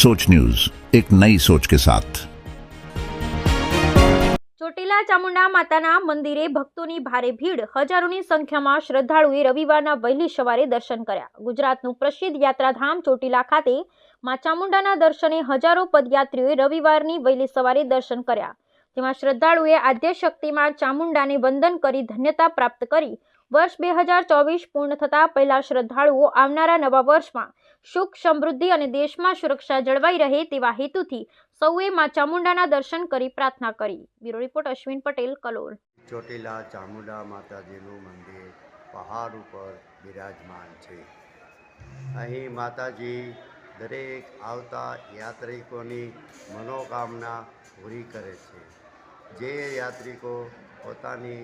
सोच न्यूज एक नई सोच के साथ ચોટીલા ચામુંડા માતાના મંદિરે ભક્તોની ભારે ભીડ હજારોની સંખ્યામાં શ્રદ્ધાળુએ રવિવારના વહેલી સવારે દર્શન કર્યા ગુજરાતનું પ્રસિદ્ધ યાત્રાધામ ચોટીલા ખાતે માં ચામુંડાના દર્શને હજારો પદયાત્રીઓએ રવિવારની વહેલી સવારે દર્શન કર્યા જેમાં શ્રદ્ધાળુએ આદ્યશક્તિમાં ચામુંડાને વંદન કરી ધન્યતા પ્રાપ્ત કરી વર્ષ બે હજાર ચોવીસ પૂર્ણ થતાં પહેલા શ્રદ્ધાળુઓ આવનારા નવા વર્ષમાં સુખ, સમૃદ્ધિ અને દેશમાં સુરક્ષા જળવાઈ રહે તેવા હેતુથી સૌએ માં ચામુંડાના દર્શન કરી પ્રાર્થના કરી. Bureau report, Ashwin Patel, Kalol. Chotila Chamunda માતાજીનું મંદિર પહાડ ઉપર બિરાજમાન છે. અહીં માતાજી દરેક આવતા યાત્રિકોની મનોકામના પૂરી કરે છે. જે યાત્રિકો પોતાની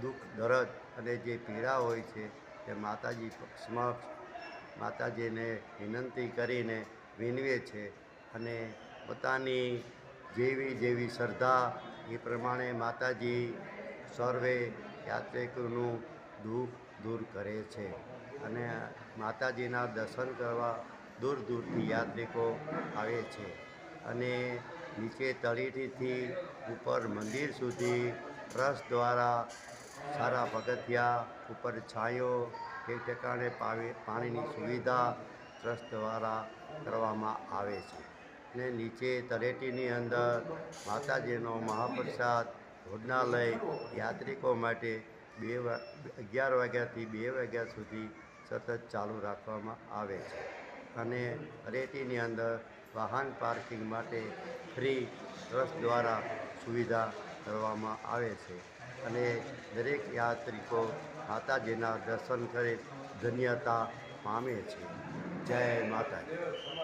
દુઃખ, દર્દ અને જે પીડા હોય છે તે માતાજી સમક્ષ, માતાજીને વિનંતી કરીને વિનવે છે અને પોતાની જેવી જેવી શ્રદ્ધા એ પ્રમાણે માતાજી સર્વે યાત્રિકોનું દુઃખ દૂર કરે છે અને માતાજીના દર્શન કરવા દૂર દૂરથી યાત્રિકો આવે છે અને નીચે તળેટીથી ઉપર મંદિર સુધી ટ્રસ્ટ દ્વારા સારા પગથિયા, ઉપર છાંયો તે ઠેકાણે પાણીની સુવિધા ટ્રસ્ટ દ્વારા કરવામાં આવે છે. ને નીચે તળેટીની અંદર માતાજીનો મહાપ્રસાદ, ભોજનાલય, યાત્રિકો માટે બે અગિયાર વાગ્યાથી બે વાગ્યા સુધી સતત ચાલુ રાખવામાં આવે છે. અને તળેટીની અંદર વાહન પાર્કિંગ માટે ફ્રી ટ્રસ્ટ દ્વારા સુવિધા કરવામાં આવે છે. અને દરેક યાત્રિકો માતાજીના દર્શન કરી ધન્યતા પામે છે. જય માતાજી.